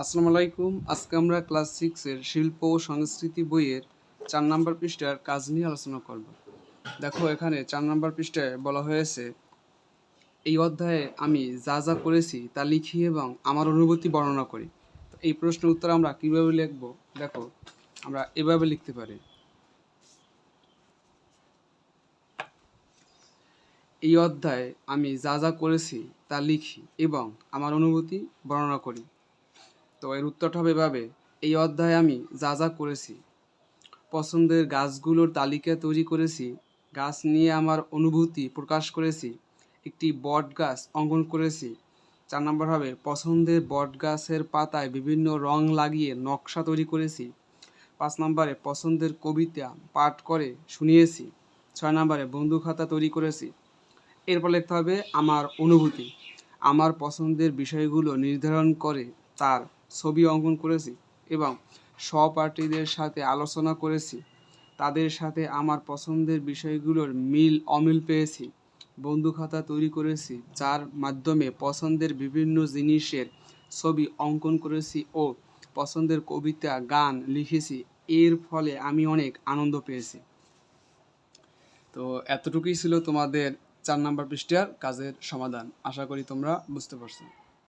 আসসালামু আলাইকুম। আজকে আমরা ক্লাস সিক্সের শিল্প ও সংস্কৃতি বইয়ের চার নম্বর পৃষ্ঠার কাজ নিয়ে আলোচনা করব। দেখো, এখানে চার নম্বর পৃষ্ঠায় বলা হয়েছে, এই অধ্যায়ে আমি যা যা করেছি তা লিখি এবং আমার অনুভূতি বর্ণনা করি। এই প্রশ্নের উত্তর আমরা কীভাবে লিখব? দেখো, আমরা এভাবে লিখতে পারি। এই অধ্যায়ে আমি যা যা করেছি তা লিখি এবং আমার অনুভূতি বর্ণনা করি। তো এর উত্তরটা হবে এভাবে। এই অধ্যায়ে আমি যা যা করেছি, পছন্দের গাছগুলোর তালিকা তৈরি করেছি, গাছ নিয়ে আমার অনুভূতি প্রকাশ করেছি, একটি বট গাছ অঙ্কন করেছি। চার নম্বর হবে, পছন্দের বট গাছের পাতায় বিভিন্ন রং লাগিয়ে নকশা তৈরি করেছি। পাঁচ নম্বরে, পছন্দের কবিতা পাঠ করে শুনিয়েছি। ছয় নম্বরে, বন্ধু খাতা তৈরি করেছি। এরপর লিখতে হবে, আমার অনুভূতি। আমার পছন্দের বিষয়গুলো নির্ধারণ করে তার ছবি অঙ্কন করেছি এবং সহপাঠীদের সাথে আলোচনা করেছি। তাদের সাথে আমার পছন্দের বিষয়গুলোর মিল অমিল পেয়েছি। বন্ধু খাতা তৈরি করেছি, যার মাধ্যমে পছন্দের বিভিন্ন জিনিসের ছবি অঙ্কন করেছি ও পছন্দের কবিতা, গান লিখেছি। এর ফলে আমি অনেক আনন্দ পেয়েছি। তো এতটুকুই ছিল তোমাদের চার নাম্বার পৃষ্ঠার কাজের সমাধান। আশা করি তোমরা বুঝতে পারছ।